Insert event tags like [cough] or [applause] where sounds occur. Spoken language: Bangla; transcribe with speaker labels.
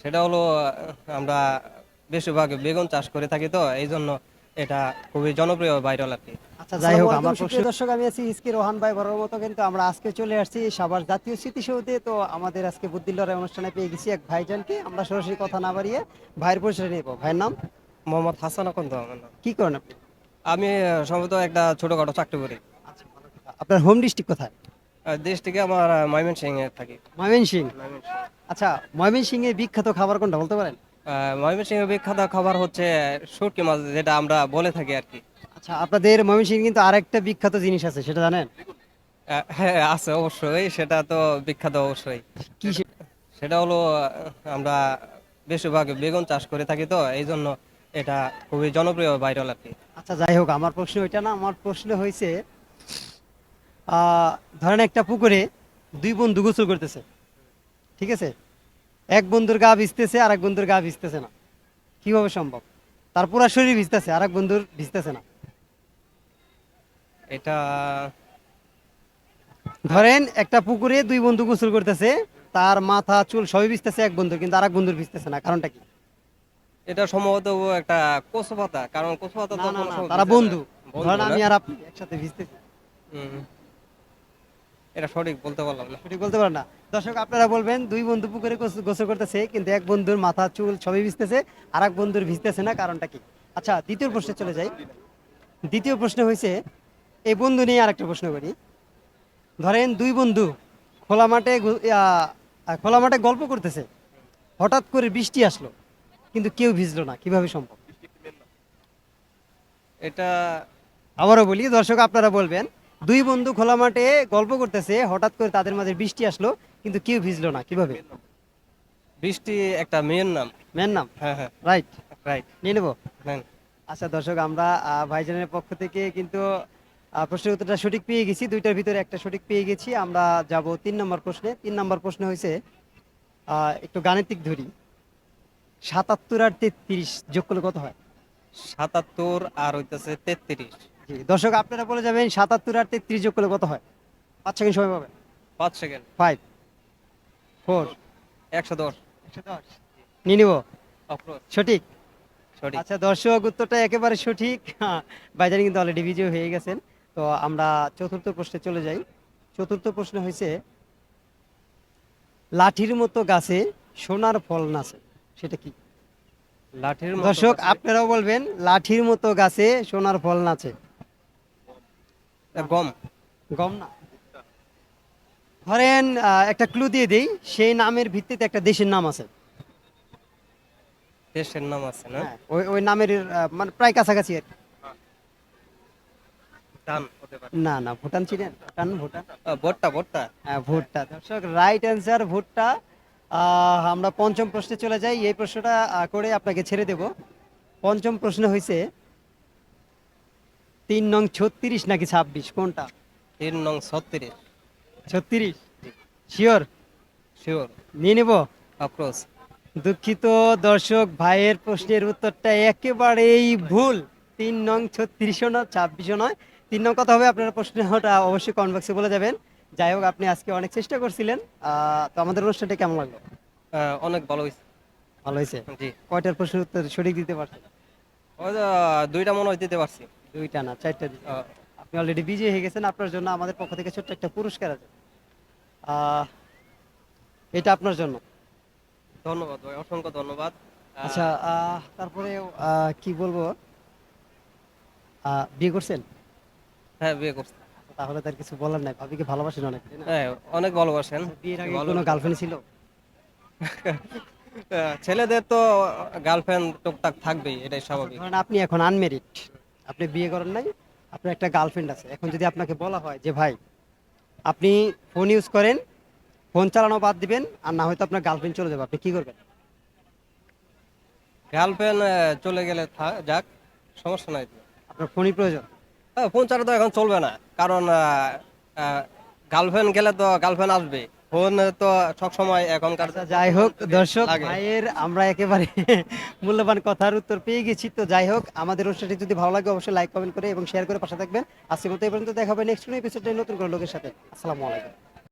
Speaker 1: সেটা হলো আমরা বেশিরভাগ বেগুন চাষ করে থাকি তো এই জন্য এটা খুবই জনপ্রিয় ভাইরাল আর কি।
Speaker 2: আচ্ছা যাই হোক আমার প্রশ্ন দর্শক আমি আছি ইসকি রোহান ভাই বড় মতো কিন্তু আমরা আজকে চলে আসছি সাভার জাতীয় স্মৃতিসৌধে। তো আমাদের আজকে বুদ্ধিল্লরের অনুষ্ঠানে পেয়ে গেছি এক ভাইজানকে। আমরা সরাসরি কথা না বাড়িয়ে ভাইয়ের পরিচয় নেব। ভাইয়ের নাম?
Speaker 1: মোহাম্মদ হাসান আকন্দ
Speaker 2: কি করেন আপনি?
Speaker 1: আমি সম্ভবত একটা ছোটখাটো চাকরি করি।
Speaker 2: আপনার হোম ডিস্ট্রিক্ট কোথায়?
Speaker 1: দেশ থেকে আমার ময়মনসিং এ থাকি।
Speaker 2: ময়মনসিং আচ্ছা ময়মনসিং এর বিখ্যাত খাবার কোনটা বলতে পারেন?
Speaker 1: ময়মনসিং এর বিখ্যাত খাবার হচ্ছে শুটকি মাছ যেটা আমরা বলে থাকি আর কি।
Speaker 2: আচ্ছা আপনাদের ময়মনসিং কিন্তু আরেকটা বিখ্যাত জিনিস আছে সেটা জানেন?
Speaker 1: হ্যাঁ আছে অবশ্যই সেটা তো বিখ্যাত অবশ্যই।
Speaker 2: কি
Speaker 1: সেটা হলো আমরা বেশিরভাগ বেগুন চাষ করে থাকি তো এই জন্য এটা খুবই জনপ্রিয় ভাইরাল আর কি।
Speaker 2: আচ্ছা যাই হোক আমার প্রশ্ন ওইটা না আমার প্রশ্ন হয়েছে ধরেন একটা পুকুরে দুই বন্ধু গোসল করতেছে। ঠিক আছে? এক বন্ধুর গা ভিজতেছে আর এক বন্ধুর গা ভিজতেছে না। কীভাবে সম্ভব? তার পুরা শরীর ভিজতেছে আর এক বন্ধুর ভিজতেছে না।
Speaker 1: এটা
Speaker 2: ধরেন একটা পুকুরে দুই বন্ধু গোসল করতেছে তার মাথা চুল সবই ভিজতেছে এক বন্ধু কিন্তু আর এক বন্ধুর ভিজতেছে না। কারণটা কি?
Speaker 1: এটা সম্ভবত একটা কচু পাতা কারণ কচু পাতা তো
Speaker 2: তারা বন্ধু।
Speaker 1: বন্ধু
Speaker 2: ধরেন আমি আর আপনি একসাথে ভিজতেছি।
Speaker 1: হুম। এটা সঠিক বলতে পারলাম না।
Speaker 2: সঠিক বলতে পারেন না। দর্শক আপনারা বলবেন দুই বন্ধু পুকুরে গোসল করতেছে কিন্তু এক বন্ধুর মাথা চুল সবই ভিজতেছে আর এক বন্ধুর ভিজতেছে না কারণটা কি? আচ্ছা দ্বিতীয় প্রশ্নে চলে যাই। দ্বিতীয় প্রশ্ন হয়েছে এই বন্ধু নিয়ে আরেকটা প্রশ্ন করি। ধরেন দুই বন্ধু খোলা মাঠে খোলা মাঠে গল্প করতেছে। হঠাৎ করে বৃষ্টি আসলো কিন্তু কেউ ভিজলো না। কীভাবে সম্ভব?
Speaker 1: এটা
Speaker 2: আবারও বলি দর্শক আপনারা বলবেন দুই বন্ধু খোলা মাঠে গল্প করতেছে হঠাৎ করে তাদের মাঝে বৃষ্টি আসলো কিন্তু কেউ ভিজলো না কীভাবে?
Speaker 1: বৃষ্টি একটা মেয়ের নাম।
Speaker 2: মেন নাম?
Speaker 1: হ্যাঁ হ্যাঁ।
Speaker 2: রাইট
Speaker 1: রাইট
Speaker 2: নিয়ে নেব? আচ্ছা দর্শক আমরা ভাইজানের পক্ষ থেকে কিন্তু প্রশ্নের উত্তরটা সঠিক পেয়ে গেছি। দুইটার ভিতরে একটা সঠিক পেয়ে গেছি। আমরা যাব তিন নম্বর প্রশ্নে। তিন নম্বর প্রশ্ন হয়েছে আহ, একটু গাণিতিক ধরি। সাতাত্তর আর তেত্রিশ যোগ করলে কত হয়?
Speaker 1: সাতাত্তর আর হইতেছে তেত্রিশ।
Speaker 2: দর্শক আপনারা বলে যাবেন সাতাত্তর আর তেত্রিশ যোগ করলে কত হয়? পাঁচ সেকেন্ড সময় পাবেন।
Speaker 1: পাঁচ সেকেন্ড।
Speaker 2: ফাইভ ফোর
Speaker 1: একশো দশ।
Speaker 2: নিয়ে নিব। সঠিক?
Speaker 1: সঠিক।
Speaker 2: আচ্ছা দর্শক উত্তরটা একেবারে সঠিক। বাইজানি কিন্তু অলরেডি বিজয় হয়ে গেছেন। তো আমরা চতুর্থ প্রশ্নে চলে যাই। চতুর্থ প্রশ্ন হয়েছে লাঠির মতো গাছে সোনার ফল নাচে। সেটা কি?
Speaker 1: লাঠির
Speaker 2: দর্শক আপনারাও বলবেন লাঠির মতো গাছে সোনার ফল নাচে।
Speaker 1: গম।
Speaker 2: গম না। ধরেন একটা ক্লু দিয়ে দেই সেই নামের ভিত্তিতে একটা দেশের নাম আছে।
Speaker 1: দেশের নাম আছে না?
Speaker 2: হ্যাঁ, ওই ওই নামের মানে প্রায় কাছাকাছি আর না না ভুটান চিনেন? ভুটান ভুটান।
Speaker 1: ভুট্টা ভুট্টা।
Speaker 2: হ্যাঁ ভুট্টা। দর্শক রাইট অ্যান্সার ভুট্টা। আহ, আমরা পঞ্চম প্রশ্নে চলে যাই। এই প্রশ্নটা করে আপনাকে ছেড়ে দেব। পঞ্চম প্রশ্ন হয়েছে তিন নং ছত্রিশ নাকি ছাব্বিশ? কোনটা?
Speaker 1: তিন নং ছত্রিশ।
Speaker 2: ছত্রিশ? শিওর
Speaker 1: শিওর
Speaker 2: নিয়ে নেব?
Speaker 1: অফরোজ
Speaker 2: দুঃখিত দর্শক ভাইয়ের প্রশ্নের উত্তরটা একেবারেই ভুল। তিন নং ছত্রিশও নয় ছাব্বিশও নয়। তিন নং কথা হবে আপনারা প্রশ্নটা অবশ্যই বক্সে বলে যাবেন। যাই হোক আপনি আজকে অনেক চেষ্টা করছিলেন। আহ, তো আমাদের অনুষ্ঠানটা কেমন লাগল?
Speaker 1: অনেক ভালো হয়েছে।
Speaker 2: ভালো হয়েছে?
Speaker 1: জি।
Speaker 2: কয়টার প্রশ্নের উত্তর সঠিক দিতে পারছেন?
Speaker 1: দুইটা মনে হয় দিতে পারছি।
Speaker 2: দুইটা না চারটা দিতে আপনি অলরেডি বিজয়ী হয়ে গেছেন আপনার জন্য আমাদের পক্ষ থেকে ছোট্ট একটা পুরস্কার আছে। এটা আপনার জন্য।
Speaker 1: ধন্যবাদ ভাই অসংখ্য ধন্যবাদ।
Speaker 2: আচ্ছা তারপরে কি বলব? বিয়ে করছেন?
Speaker 1: হ্যাঁ বিয়ে করছি।
Speaker 2: তাহলে তার কিছু বলার নাই। ভাবিকে ভালোবাসেন অনেক
Speaker 1: হ্যাঁ অনেক ভালোবাসেন।
Speaker 2: বিয়ের আগে কোনো গার্লফ্রেন্ড ছিল?
Speaker 1: ছেলেদের তো গার্লফ্রেন্ড টুকটাক থাকবেই এটাই স্বাভাবিক।
Speaker 2: ধরেন আপনি এখন আনমেরিড আপনি বিয়ে করেন নাই আপনার একটা গার্লফ্রেন্ড আছে। এখন যদি আপনাকে বলা হয় যে ভাই আপনি ফোন ইউজ করেন ফোন চালানো বাদ দিবেন আর না হয়তো আপনার গার্লফ্রেন্ড চলে যাবে আপনি কি করবেন?
Speaker 1: গার্লফ্রেন্ড চলে গেলে থাক- যাক সমস্যা নাই
Speaker 2: আপনার ফোনই প্রয়োজন।
Speaker 1: হ্যাঁ, ফোন ছাড়া তো এখন চলবে না। কারণ গার্লফ্রেন্ড গেলে তো গার্লফ্রেন্ড আসবে ফোন তো সবসময় এখনকার
Speaker 2: আচ্ছা যাই হোক দর্শক। ভাইয়ের আমরা একেবারে [laughs] মূল্যবান কথার উত্তর পেয়ে গেছি। তো যাই হোক আমাদের অনুষ্ঠানটি যদি ভালো লাগে অবশ্যই লাইক কমেন্ট করে এবং শেয়ার করে পাশে থাকবেন। আজকের মতো এই পর্যন্ত দেখা হবে নেক্সট এপিসোডে নতুন কোনো লোকের সাথে। আসসালামু আলাইকুম।